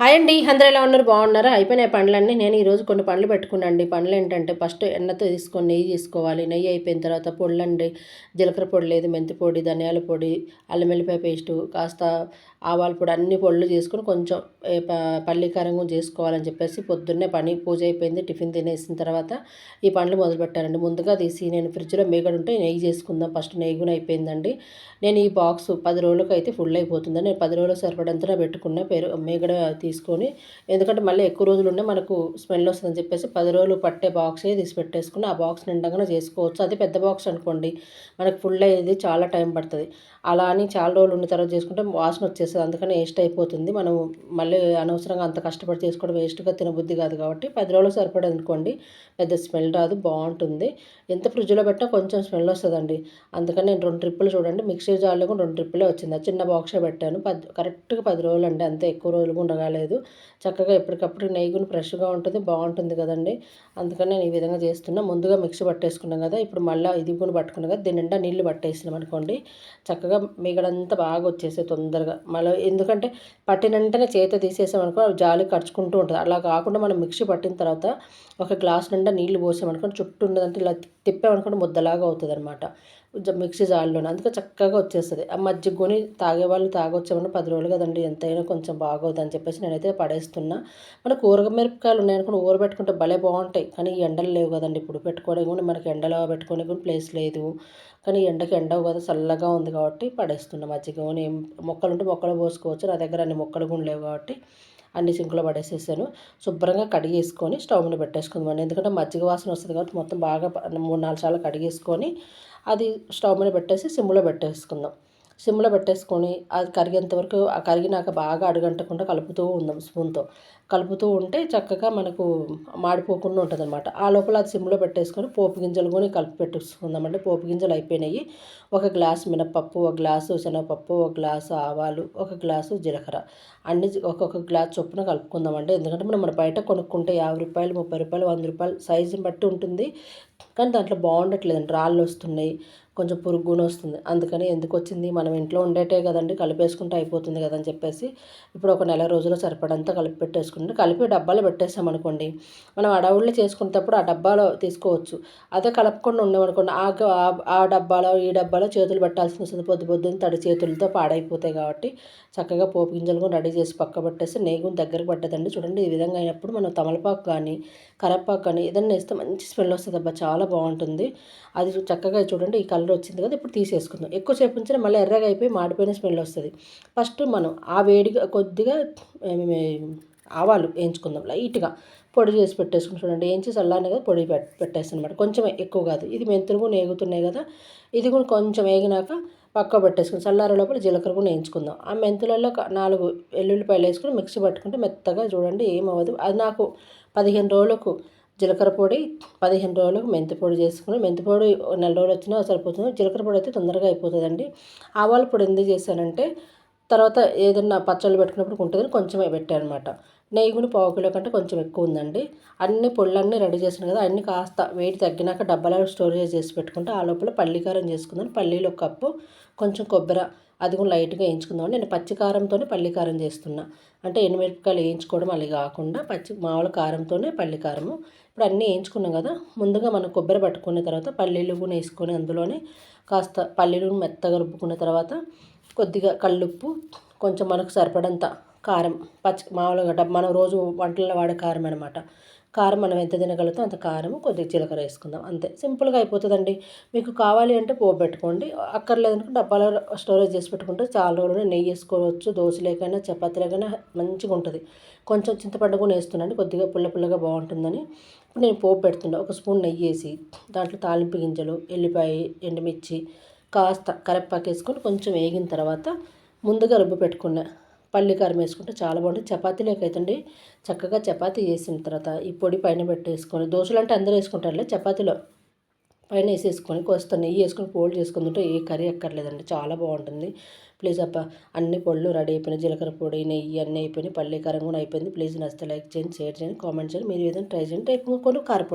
Hi అండి అందరూ ఎలా ఉన్నారు? బాగున్నారా? అయిపోయినాయి పండ్లన్నీ. నేను ఈరోజు కొన్ని పండ్లు పెట్టుకున్నాండి పండ్లు ఏంటంటే ఫస్ట్ ఎన్నతో తీసుకొని నెయ్యి తీసుకోవాలి నెయ్యి అయిపోయిన తర్వాత పొళ్ళండి జీలకర్ర పొడి లేదు మెంతి పొడి ధనియాల పొడి అల్లం వెల్లిపాయ పేస్టు కాస్త ఆవాల పొడి అన్ని పొళ్ళు చేసుకొని కొంచెం పల్లికారంగా చేసుకోవాలని చెప్పేసి పొద్దున్నే పని పూజ అయిపోయింది టిఫిన్ తినేసిన తర్వాత ఈ పండ్లు మొదలుపెట్టానండి ముందుగా తీసి నేను ఫ్రిడ్జ్లో మేగడ ఉంటే నెయ్యి చేసుకుందాం. ఫస్ట్ నెయ్యి కూడా అయిపోయిందండి. నేను ఈ బాక్స్ పది రోజులకు అయితే ఫుల్ అయిపోతుంది నేను పది రోజులకు సరిపడంతా పెట్టుకున్న. పేరు మేగడ తీసుకొని ఎందుకంటే మళ్ళీ ఎక్కువ రోజులు ఉండే మనకు స్మెల్ వస్తుందని చెప్పేసి పది రోజులు పట్టే బాక్సే తీసి పెట్టేసుకుని ఆ బాక్స్ నిండగానే చేసుకోవచ్చు. అది పెద్ద బాక్స్ అనుకోండి మనకు ఫుల్ అయ్యేది చాలా టైం పడుతుంది. అలా అని చాలా రోజులు ఉన్న తర్వాత చేసుకుంటే వాసన వచ్చేస్తుంది. అందుకని వేస్ట్ అయిపోతుంది. మనం మళ్ళీ అనవసరంగా అంత కష్టపడి చేసుకోవడం వేస్ట్గా తినబుద్ధి కాదు కాబట్టి పది రోజులు సరిపడే అనుకోండి పెద్ద స్మెల్ రాదు బాగుంటుంది. ఎంత ఫ్రిడ్జ్లో పెట్టినా కొంచెం స్మెల్ వస్తుందండి. అందుకని నేను రెండు ట్రిప్పులు చూడండి. మిక్సీ జార్లో కూడా రెండు ట్రిప్పులే వచ్చింది. చిన్న బాక్సే పెట్టాను. పది కరెక్ట్గా పది రోజులు అండి అంతే ఎక్కువ రోజులు కూడా లేదు. చక్కగా ఎప్పటికప్పుడు నెయ్యి ఫ్రెష్గా ఉంటుంది బాగుంటుంది కదండి. అందుకని నేను ఈ విధంగా చేస్తున్నా. ముందుగా మిక్సీ పట్టేసుకున్నాం కదా ఇప్పుడు మళ్ళీ ఇది కూడా పట్టుకున్నాం కదా దీని నిండా నీళ్ళు పట్టేసినాం అనుకోండి చక్కగా మిగడంతా బాగా వచ్చేసే తొందరగా. మళ్ళీ ఎందుకంటే పట్టిన వెంటనే చేత తీసేసామనుకో జాలి కడుచుకుంటూ ఉంటుంది. అలా కాకుండా మనం మిక్సీ పట్టిన తర్వాత ఒక గ్లాస్ నిండా నీళ్ళు పోసామనుకోండి చుట్టూ ఉన్నదంటే ఇలా తిప్పామనుకోండి ముద్దలాగా అవుతుంది అనమాట మిక్సీ జార్లోనే అందుకే చక్కగా వచ్చేస్తుంది. ఆ మజ్జిగ కొని తాగే వాళ్ళు తాగొచ్చామని పది రోజులు కదండి ఎంతైనా కొంచెం బాగోదు అని చెప్పేసి నేనైతే పడేస్తున్నా. మన కూరగాయ మిరపకాయలు ఉన్నాయనుకుని ఊరబెట్టుకుంటే భలే బాగుంటాయి. కానీ ఎండలు లేవు కదండి ఇప్పుడు పెట్టుకోవడం కూడా మనకి ఎండలో పెట్టుకోవడం కూడా ప్లేస్ లేదు. కానీ ఎండకి ఎండవు కదా చల్లగా ఉంది కాబట్టి పడేస్తున్నా మజ్జిగ ఏం మొక్కలు ఉంటే మొక్కలు పోసుకోవచ్చు నా దగ్గర అన్ని మొక్కలు కూడా లేవు కాబట్టి. అన్ని సింకులో పడేసేసాను. శుభ్రంగా కడిగేసుకొని స్టవ్ మీద పెట్టేసుకుందామండి. ఎందుకంటే మజ్జిగ వాసన వస్తుంది కాబట్టి మొత్తం బాగా మూడు నాలుగు సార్లు కడిగేసుకొని అది స్టవ్ మీద పెట్టేసి సిమ్లో పెట్టేసుకుందాం. సిమ్లో పెట్టేసుకొని అది కరిగేంత వరకు ఆ కరిగినాక బాగా అడుగంటకుండా కలుపుతూ ఉందాం స్పూన్తో. కలుపుతూ ఉంటే చక్కగా మనకు మాడిపోకుండా ఉంటుంది అనమాట ఆ లోపల అది సిమ్లో పెట్టేసుకొని పోపు గింజలు కూడా కలిపి పెట్టేసుకుందామంటే పోపు గింజలు అయిపోయినాయి. ఒక గ్లాసు మినపప్పు ఒక గ్లాసు శనగపప్పు ఒక గ్లాసు ఆవాలు ఒక గ్లాసు జీలకర్ర. అన్ని ఒక్కొక్క గ్లాస్ చొప్పున కలుపుకుందామండి. ఎందుకంటే మనం మన బయట కొనుక్కుంటే యాభై రూపాయలు ముప్పై రూపాయలు వంద రూపాయలు సైజుని బట్టి ఉంటుంది. కానీ దాంట్లో బాగుండట్లేదండి రాళ్ళు వస్తున్నాయి కొంచెం పురుగున వస్తుంది. అందుకని ఎందుకు వచ్చింది? మనం ఇంట్లో ఉండేటే కదండి కలిపేసుకుంటే అయిపోతుంది కదని చెప్పేసి ఇప్పుడు ఒక నెల రోజులు సరిపడంతా కలిపి పెట్టేసుకుంటే కలిపి డబ్బాలో పెట్టేసామనుకోండి మనం అడవుళ్ళు చేసుకునేటప్పుడు ఆ డబ్బాలో తీసుకోవచ్చు. అదే కలపకుండా ఉండేమనుకోండి ఆ ఆ డబ్బాలో ఈ డబ్బాలో చేతులు పెట్టాల్సి వస్తుంది. పొద్దు పొద్దున్న తడి చేతులతో పాడైపోతాయి కాబట్టి చక్కగా పోపు గింజలు కూడా రెడీ చేసి పక్క పెట్టేసి నెయ్యి దగ్గరకు పట్టదండి చూడండి ఈ విధంగా అయినప్పుడు మనం తమలపాకు కానీ కరపాకు కానీ ఏదైనా వేస్తే మంచి స్మెల్ వస్తుంది అబ్బా చాలా బాగుంటుంది. అది చక్కగా చూడండి ఈ కలర్ వచ్చింది కదా ఇప్పుడు తీసేసుకుందాం. ఎక్కువసేపు ఉంచినా మళ్ళీ ఎర్రగా అయిపోయి మాడిపోయిన స్మెల్ వస్తుంది. ఫస్ట్ మనం ఆ వేడిగా కొద్దిగా ఆవాలు వేయించుకుందాం లైట్గా. పొడి చేసి పెట్టేసుకుని చూడండి వేయించి చల్లానే కదా పొడి పెట్టేస్తాను అనమాట కొంచెం ఎక్కువ కాదు. ఇది మెంతులు కూడా వేగుతున్నాయి కదా ఇది కూడా కొంచెం వేగినాక పక్క పెట్టేసుకుని చల్లారే లోపల జీలకర్ర కూడా వేయించుకుందాం. ఆ మెంతులలో నాలుగు వెల్లుల్లిపాయలు వేసుకుని మిక్సీ పట్టుకుంటే మెత్తగా చూడండి ఏమవ్వదు. అది నాకు పదిహేను రోజులకు జీలకర్ర పొడి పదిహేను రోజులకు మెంతి పొడి చేసుకుని మెంతి పొడి నెల రోజులు వచ్చినా సరిపోతుంది. జీలకర్ర పొడి అయితే తొందరగా అయిపోతుందండి. ఆవాల పొడి ఎందుకు చేశానంటే తర్వాత ఏదన్నా పచ్చళ్ళు పెట్టుకున్నప్పుడు ఉంటుందని కొంచెమే పెట్టాను అనమాట నెయ్యి కూడా పావు కిలో కంటే కొంచెం ఎక్కువ ఉందండి. అన్ని పొళ్ళన్నీ రెడీ చేసిన కదా అన్ని కాస్త వేడి తగ్గినాక డబ్బాలో స్టోరేజ్ చేసి పెట్టుకుంటే ఆ లోపల పల్లికారం చేసుకుందాం. పల్లీలు ఒక కప్పు కొంచెం కొబ్బరి అది కూడా లైట్గా వేయించుకుందాం నేను పచ్చి కారంతోనే పల్లి కారం చేస్తున్నా. అంటే ఎండుమిరపకాయలు వేయించుకోవడం అలా కాకుండా పచ్చి మామూలు కారంతోనే పల్లి కారము. ఇప్పుడు అన్నీ వేయించుకున్నాం కదా ముందుగా మనం కొబ్బరి పట్టుకున్న తర్వాత పల్లీలు కూడా వేసుకొని అందులోనే కాస్త పల్లీలు మెత్తగా రుబ్బుకున్న తర్వాత కొద్దిగా కల్లుప్పు కొంచెం మనకు సరిపడంత కారం పచ్చి మామూలుగా మనం రోజు వంటల్లో వాడే కారం అనమాట కారం మనం ఎంత తినగలుగుతాం అంత కారం కొద్దిగా జీలకర్ర వేసుకుందాం అంతే. సింపుల్గా అయిపోతుందండి. మీకు కావాలి అంటే పోపు పెట్టుకోండి. అక్కర్లేదనుకుంటే డబ్బాలో స్టోరేజ్ చేసి పెట్టుకుంటే చాలా రోజులు నెయ్యి వేసుకోవచ్చు దోశలేకైనా చపాతీలకైనా మంచిగా ఉంటుంది. కొంచెం చింతపండు కూడా వేస్తున్నాను కొద్దిగా పుల్ల పుల్లగా బాగుంటుందని. ఇప్పుడు నేను పోపు పెడుతున్నా ఒక స్పూన్ నెయ్యి వేసి దాంట్లో తాలింపు గింజలు ఎల్లిపాయ ఎండుమిర్చి కాస్త కరెప్పాకు వేసుకొని కొంచెం వేగిన తర్వాత ముందుగా రుబ్బు పెట్టుకున్నాను పల్లికారం వేసుకుంటే చాలా బాగుంటుంది. చపాతీలోకి అయితే చక్కగా చపాతీ వేసిన తర్వాత ఈ పొడి పైన పెట్టేసుకొని దోశలు అంటే అందరూ వేసుకుంటారులే చపాతీలో. పైన వేసేసుకొని కొస్త నెయ్యి వేసుకొని ఫోల్డ్ చేసుకుంటుంటే ఏ కర్రీ ఎక్కర్లేదండి చాలా బాగుంటుంది. ప్లీజ్ అప్ప అన్ని పొళ్ళు రెడీ అయిపోయినాయి. జీలకర్ర పొడి నెయ్యి అన్నీ అయిపోయినాయి. పల్లీ కారం కూడా అయిపోయింది. ప్లీజ్ నచ్చితే లైక్ చేయండి షేర్ చేయండి కామెంట్ చేయండి. మీరు ఏదైనా ట్రై చేయండి కొన్ని కారపొడి